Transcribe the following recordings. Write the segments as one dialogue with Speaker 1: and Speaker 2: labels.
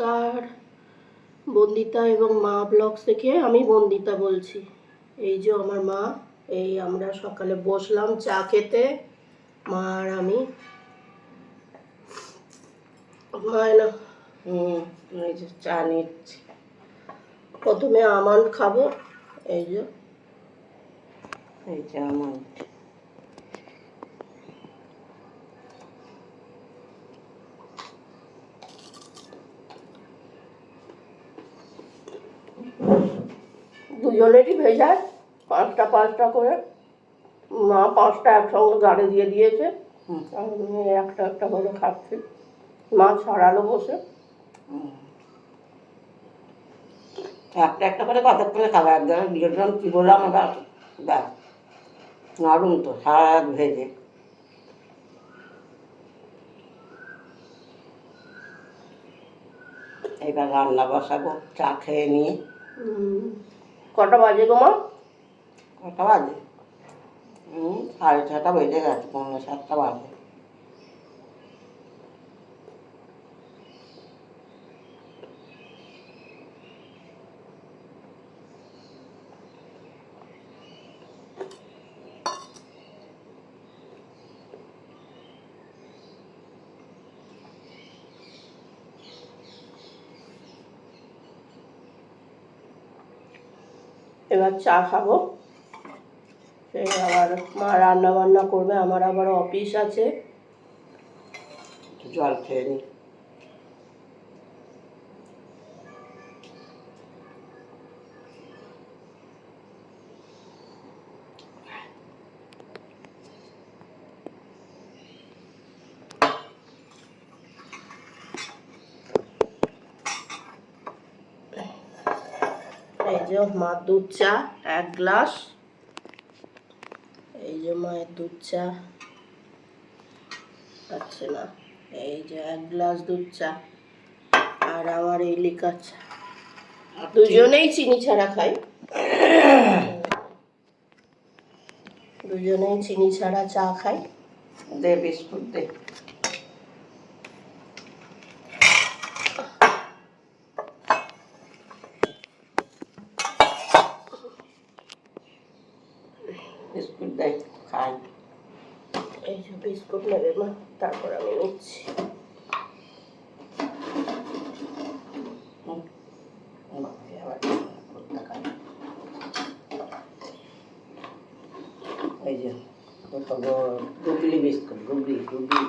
Speaker 1: নমস্কার। বন্দিতা এবং মা ব্লগস থেকে আমি বন্দিতা বলছি। এই যে আমার মা, এই আমরা সকালে বসলাম চা খেতে। মা আর আমি। না হুম, এই যে চা নিচ্ছি। প্রথমে আমন্ড খাব। এই যে এই যে আমন্ড। দুজনেরই ভেজা পাঁচটা পাঁচটা করে মা পাঁচটা একসঙ্গে গাড়ি দিয়ে দিয়েছে। আমি একটা একটা করে খাচ্ছি। মা ছাড়ালো বসে।
Speaker 2: একটা একটা করে কতক্ষণে খাবার একদম দিয়েছিলাম কী বললাম এবার ব্যাস। নরম তো সারা রাত ভেজে। এবার রান্না বসাবো চা খেয়ে নিয়ে।
Speaker 1: কটা বাজে গো মা
Speaker 2: কটা বাজে? সাড়ে ছটা বেজে গেছে পনেরো সাতটা বাজে।
Speaker 1: এবার চা খাব। সেই আবার মা রান্না বান্না করবে, আমার আবার অফিস আছে।
Speaker 2: জল খেয়ে নিই
Speaker 1: এই যে মার দুধ চা এক গ্লাস। এই যে মায়ের দুধ চা। পাচ্ছে না। এই যে এক গ্লাস দুধ চা আর আমার এই লিকার চা। দুজনেই চিনি ছাড়া খাই। দুজনেই চিনি ছাড়া চা খাই।
Speaker 2: দে বিস্কুট দে। বিস্কুট দেয় খাই
Speaker 1: এই যে বিস্কুট নেবে মা তারপর আমি নিচ্ছি।
Speaker 2: এই যে Googly biscuit Googly Googly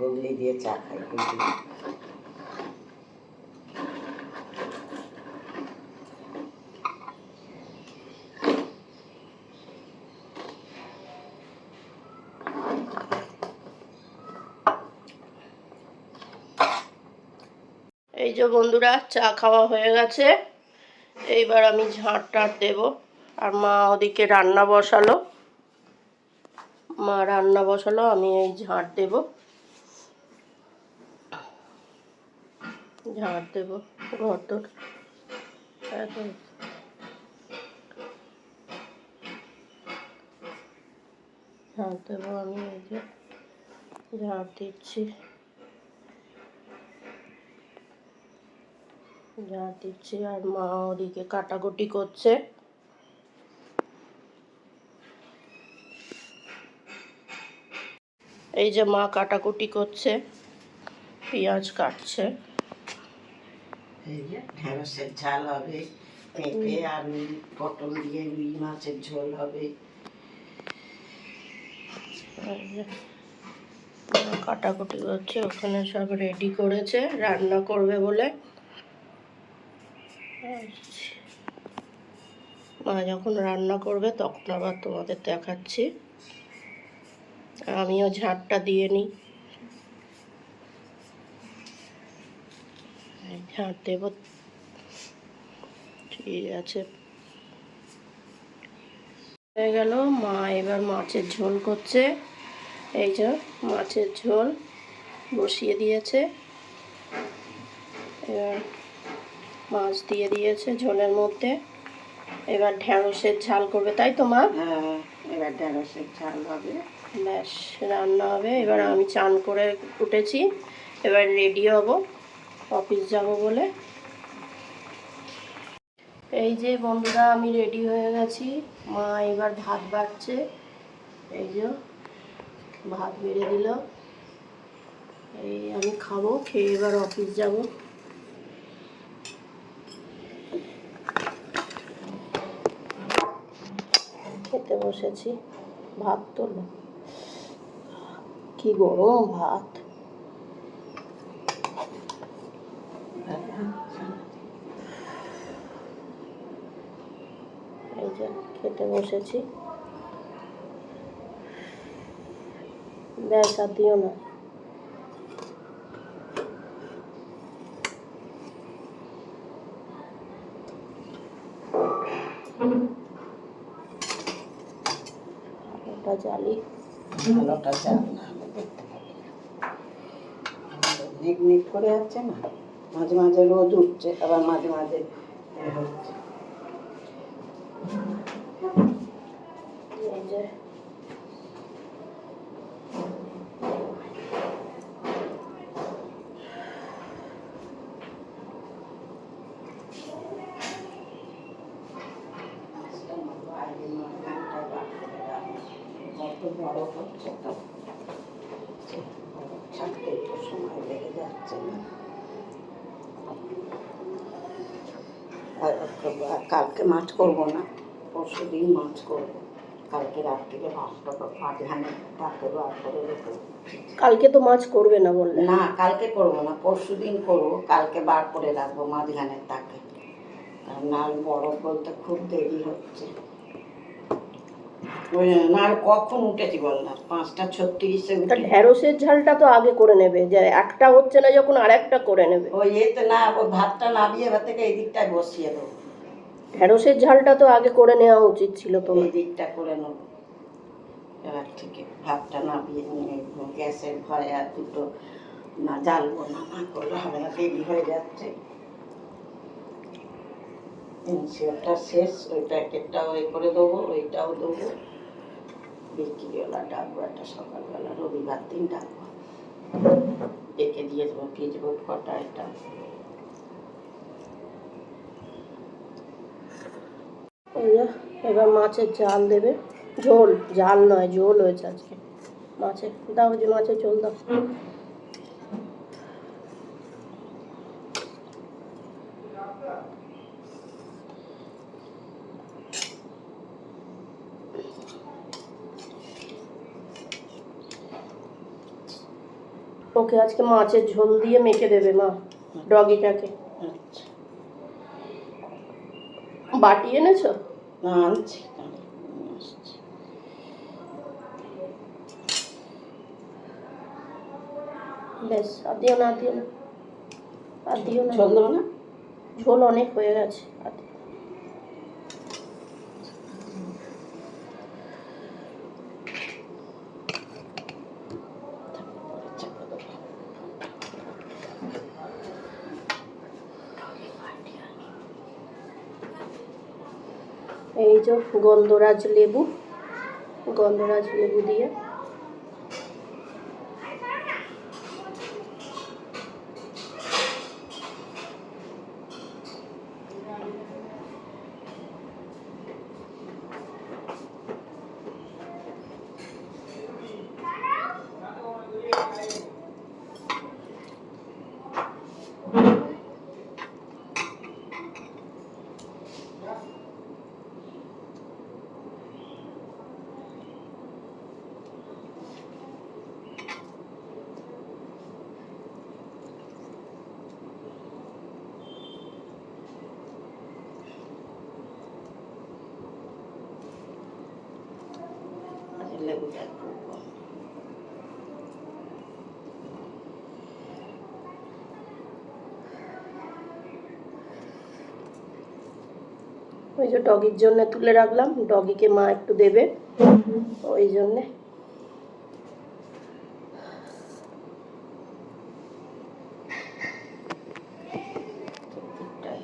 Speaker 2: Googly দিয়ে চা খাই গুগলি।
Speaker 1: এই যে বন্ধুরা, চা খাওয়া হয়ে গেছে। এইবার আমি ঝাঁট টাট দেবো। আর মা ওদিকে রান্না বসালো। মা রান্না বসালো, আমি এই ঝাঁট দেবো। ঝাঁট দেবো ঘর তোর। এখন ঝাঁট দেবো আমি এই যে। ঝাঁট দিচ্ছি। যা দিচ্ছে আর মা ওদিকে কাটাকুটি করছে। এই যে মা কাটাকুটি করছে পেঁয়াজ কাটছে।
Speaker 2: ঢেঁড়সের ঝাল হবে পেঁপে আর পটল দিয়ে রুই মাছের ঝোল হবে।
Speaker 1: কাটাকুটি করছে ওখানে সব রেডি করেছে রান্না করবে বলে। মা যখন রান্না করবে, তখন আবার তোমাদের দেখাচ্ছি। আমিও ঝাঁটটা দিয়ে নিই। ঝাঁট দেবো। ঠিক আছে। হয়ে গেল। মা এবার মাছের ঝোল করছে। এই যে মাছের ঝোল বসিয়ে দিয়েছে। এবার মাছ দিয়ে দিয়েছে ঝোলের মধ্যে। এবার ঢ্যাঁড়সের ঝাল করবে তাই তো মা?
Speaker 2: হ্যাঁ এবার ঢ্যাঁড়সের ঝাল হবে।
Speaker 1: ব্যাস রান্না হবে। এবার আমি চান করে উঠেছি। এবার রেডি হব অফিস যাব বলে। এই যে বন্ধুরা আমি রেডি হয়ে গেছি। মা এবার ভাত বাড়ছে। এই যে ভাত বেড়ে দিল। এই আমি খাব খেয়ে এবার অফিস যাব। খেতে বসেছি। ভাত তোলো কি গরম ভাত। এই যে খেতে বসেছি। ব্যাস দিও না। ওটা জ্বালি
Speaker 2: পাবি নিক নিক করে যাচ্ছে না, মাঝে মাঝে রোদ উঠছে, আবার মাঝে মাঝে হচ্ছে
Speaker 1: এই যে
Speaker 2: কত বড় হচ্ছে তো ছাড়তে একটু সময় লেগে যাচ্ছে না আর আর কালকে মাছ করব না পরশু দিন মাছ করব। কালকে রাত্রিরে মাছটা মাঝখানে তাকে বার করে রেখে
Speaker 1: কালকে তো মাছ করবে না বললে।
Speaker 2: না কালকে করব না পরশু দিন করব। কালকে বার করে রাখব মাঝখানের তাকে। কারণ না বরফ বলতে খুব দেরি হচ্ছে। না কখন উঠেছি বল না? পাঁচটা ছত্রিশে
Speaker 1: তা
Speaker 2: উঠে
Speaker 1: ঢ্যাঁড়সের ঝালটা তো আগে করে নেবে যে একটা হচ্ছে না যখন আর একটা করে নেবে।
Speaker 2: ওই এতে না ওই ভাতটা নামিয়ে এবার থেকে এই দিকটায় বসিয়ে দেবো।
Speaker 1: ঢ্যাঁড়সের ঝালটা তো আগে করে নেওয়া উচিত ছিল তোমার
Speaker 2: দিকটা করে নেব। এবার থেকে ভাতটা নামিয়ে নিয়ে গ্যাসের ভয়ে আর দুটো না জ্বালবো না না করলে হবে না, দেরি হয়ে যাচ্ছে। ইনসিওরটা শেষ, ওই প্যাকেটটা ওই করে দেবো, ওইটাও দেবো। বিক্রিওয়ালা ডাকবো একটা সকালবেলা, রবিবার দিন ডাকবো। ডেকে দিয়ে দেবো ভিজবো কটা এটা
Speaker 1: এই যে এবার মাছের জাল দেবে। ঝোল জাল নয় ঝোল হয়েছে আজকে। মাছের দাও যে মাছের ঝোল দাও। ওকে আজকে মাছের ঝোল দিয়ে মেখে দেবে মা ডগিটাকে।
Speaker 2: আচ্ছা।
Speaker 1: বাটি এনেছো?
Speaker 2: আনছি আসছি
Speaker 1: বেশ আর দিও না আর দিও না আর দিও
Speaker 2: ঝোল না?
Speaker 1: ঝোল অনেক হয়ে গেছে আর যে গন্ধরাজ লেবু? গন্ধরাজ লেবু দিয়ে।
Speaker 2: লেবুটা একটু কম।
Speaker 1: ওই যে ডগির জন্য তুলে রাখলাম ডগিকে মা একটু দেবে। ওই জন্যে
Speaker 2: দিকটায়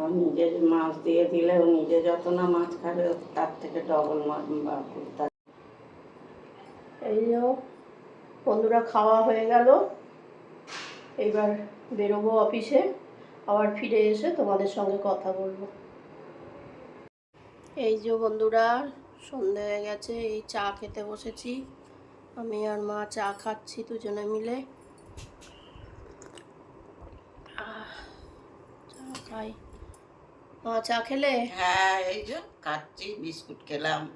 Speaker 2: ও নিজে মাছ দিয়ে দিলে নিজে যত না মাছ খাবে তার থেকে ডবল মাছ
Speaker 1: এই বন্ধুরা, খাওয়া হয়ে গেল। এইবার বেরোবো অফিসে, আবার ফিরে এসে তোমাদের সঙ্গে কথা বলব। এই যে বন্ধুরা, সন্ধে হয়ে গেছে, এই চা খেতে বসেছি। আমি আর মা চা খাচ্ছি দুজনে মিলে। চা খাই। মা চা খেলে?
Speaker 2: হ্যাঁ এই যে খাচ্ছি বিস্কুট খেলাম।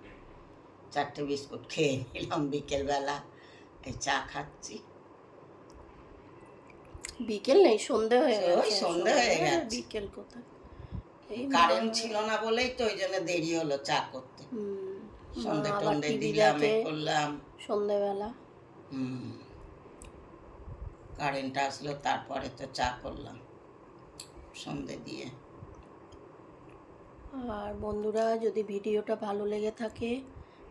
Speaker 2: চারটে বিস্কুট খেয়ে নিলাম বিকেলবেলা। এই চা খাচ্ছি।
Speaker 1: বিকেল নেই সন্ধে হয়ে
Speaker 2: ওই সন্ধে হয়ে গেছে।
Speaker 1: বিকেল কোথায় এই
Speaker 2: কারেন্ট ছিল না বলেই তো ওই জন্য দেরি হলো চা করতে। সন্ধে টন্ধে দিলাম এ করলাম।
Speaker 1: সন্ধেবেলা।
Speaker 2: হুম। কারেন্ট আসলো তারপরে তো চা করলাম। সন্ধে দিয়ে।
Speaker 1: আর বন্ধুরা, যদি ভিডিওটা ভালো লেগে থাকে,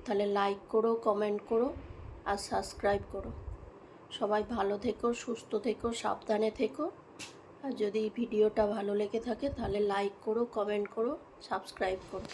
Speaker 1: তাহলে লাইক করো কমেন্ট করো আর সাবস্ক্রাইব করো। সবাই ভালো থেকো, সুস্থ থেকো, সাবধানে থেকো। আর যদি ভিডিওটা ভালো লেগে থাকে, তাহলে লাইক করো কমেন্ট করো সাবস্ক্রাইব করো।